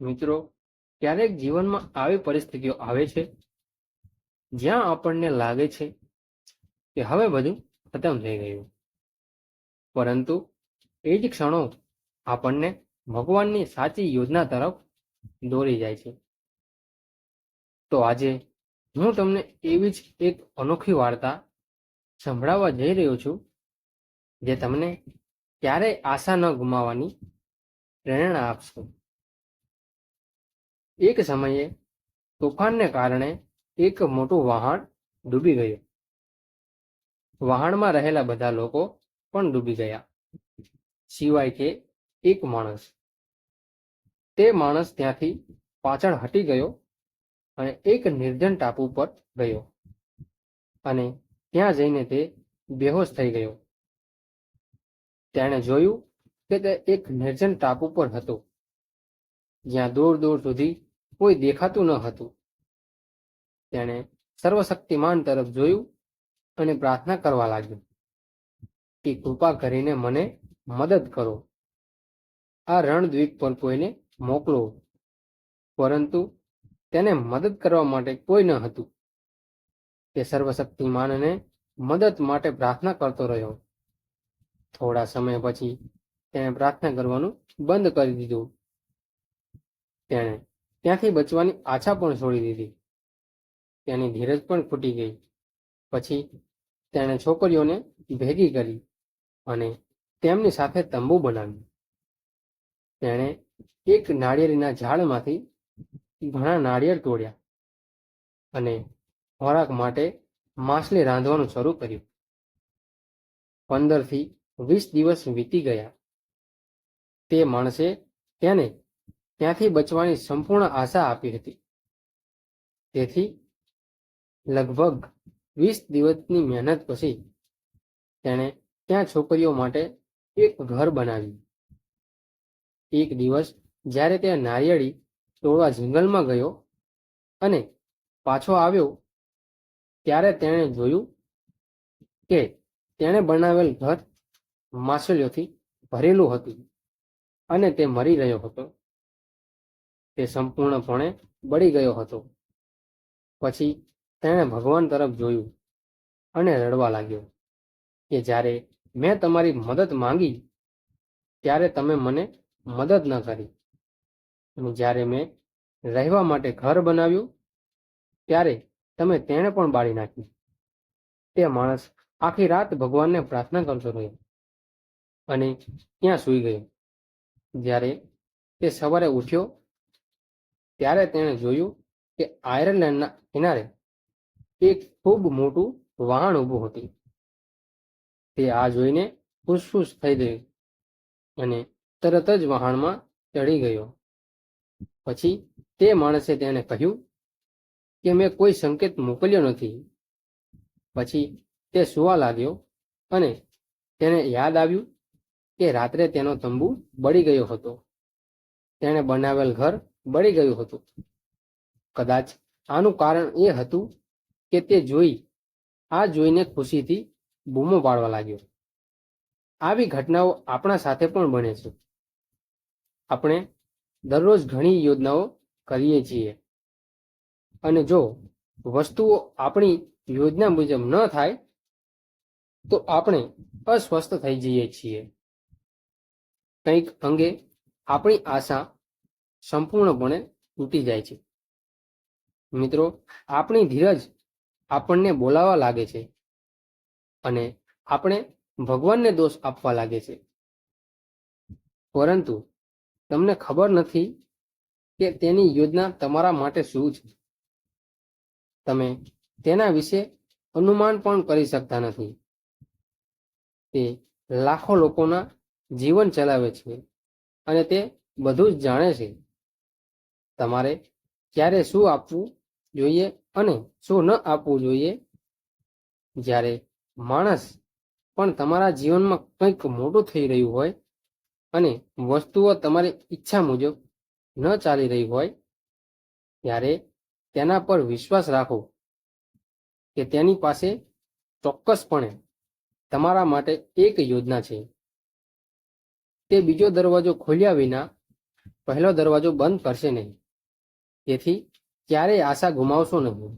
મિત્રો, ક્યારેક જીવનમાં આવી પરિસ્થિતિઓ આવે છે, જ્યાં આપણને લાગે છે કે હવે બધું ખતમ થઈ ગયું. પરંતુ એ જ ક્ષણો આપણને ભગવાનની સાચી યોજના તરફ દોરી જાય છે. તો આજે હું તમને એવી જ એક અનોખી વાર્તા સંભળાવવા જઈ રહ્યો છું, જે તમને ક્યારેય આશા ન ગુમાવવાની પ્રેરણા આપશે. એક સમયે તોફાનને કારણે એક મોટું વહાણ ડૂબી ગયું. વહાણમાં રહેલા બધા લોકો પણ ડૂબી ગયા, સિવાય કે એક માણસ. તે માણસ ત્યાંથી પાછળ હટી ગયો અને એક નિર્જન ટાપુ પર ગયો અને ત્યાં જઈને તે બેહોશ થઈ ગયો. તેણે જોયું કે તે એક નિર્જન ટાપુ પર હતો, જ્યાં દૂર દૂર સુધી કોઈ દેખાતું ન હતું. તેણે સર્વશક્તિમાન તરફ જોયું અને પ્રાર્થના કરવા લાગ્યો કે કૃપા કરીને મને મદદ કરો. આ રણદ્વીપ પર કોઈને મોકલો. પરંતુ તેને મદદ કરવા માટે કોઈ ન હતું. તે સર્વશક્તિમાનને મદદ માટે પ્રાર્થના કરતો રહ્યો. થોડા સમય પછી તેણે પ્રાર્થના કરવાનું બંધ કરી દીધું. તેણે ત્યાંથી બચવાની આશા પણ છોડી દીધી. તેની ધીરજ પણ ખૂટી ગઈ. પછી તેણે છોકરીઓને ભેગી કરી અને તેમની સાથે તંબુ બનાવ્યું. તેણે એક નાળિયેરીના ઝાડમાંથી ઘણા નાળિયેર તોડ્યા અને ખોરાક માટે માછલી રાંધવાનું શરૂ કર્યું. પંદરથી વીસ દિવસ વીતી ગયા. તે માણસે તેને ત્યાંથી બચવાની સંપૂર્ણ આશા આપી હતી. તેથી લગભગ વીસ દિવસની મહેનત પછી તેણે ત્યાં છોકરીઓ માટે એક ઘર બનાવ્યું. એક દિવસ જ્યારે તે નારિયેળી તોડવા જંગલમાં ગયો અને પાછો આવ્યો, ત્યારે તેણે જોયું કે તેણે બનાવેલ ઘર માછલીઓથી ભરેલું હતું અને તે મરી રહ્યો હતો. તે સંપૂર્ણપણે બળી ગયો હતો. પછી તેણે ભગવાન તરફ જોયું અને રડવા લાગ્યો કે જ્યારે મેં તમારી મદદ માંગી, ત્યારે તમે મને મદદ ન કરી. અને જ્યારે મેં રહેવા માટે ઘર બનાવ્યું, ત્યારે તમે તેણે પણ બાળી નાખ્યું. તે માણસ આખી રાત ભગવાનને પ્રાર્થના કરતો રહ્યો અને ત્યાં સૂઈ ગયો. જ્યારે તે સવારે ઉઠ્યો ત્યારે તેણે જોયું કે આયર્લેન્ડના કિનારે એક ખૂબ મોટું વહાણ ઊભું હતું. તે આ જોઈને ખુશખુશ થઈ ગયું અને તરત જ વહાણમાં ચડી ગયો. પછી તે માણસે તેને કહ્યું કે મેં કોઈ સંકેત મોકલ્યો નથી. પછી તે સુવા લાગ્યો અને તેને યાદ આવ્યું કે રાત્રે તેનો તંબુ બળી ગયો હતો. તેણે બનાવેલ ઘર બળી ગયું હતું. કદાચ આનું કારણ એ હતું કે તે જોઈ, આ જોઈને ખુશીથી બૂમો પાડવા લાગ્યો. આવી ઘટનાઓ આપણા સાથે પણ બને છે. આપણે દરરોજ ઘણી યોજનાઓ કરીએ છીએ. અને જો વસ્તુઓ આપણી યોજના મુજબ ન થાય, તો આપણે અસ્વસ્થ થઈ જઈએ છીએ. કંઈક અંગે આપણી આશા સંપૂર્ણપણે તૂટી જાય છે. મિત્રો, આપણી ધીરજ આપણને બોલાવા લાગે છે અને આપણે ભગવાનને દોષ આપવા લાગે છે. પરંતુ તમને ખબર નથી કે તેની યોજના તમારા માટે શું છે. તમે તેના વિશે અનુમાન પણ કરી શકતા નથી. તે લાખો લોકોના જીવન ચલાવે છે અને તે બધું જ જાણે છે. તમારે ક્યારે શું આપવું જોઈએ અને શું ન આપવું જોઈએ? જ્યારે માણસ પણ તમારા જીવનમાં કંઈક મોટું થઈ રહ્યું હોય અને વસ્તુઓ તમારી ઈચ્છા મુજબ ન ચાલી રહી હોય, ત્યારે તેના પર વિશ્વાસ રાખો કે તેની પાસે ચોક્કસપણે તમારા માટે એક યોજના છે. તે બીજો દરવાજો ખોલ્યા વિના પહેલો દરવાજો બંધ કરશે નહીં. તેથી ક્યારેય આશા ગુમાવશો નહીં.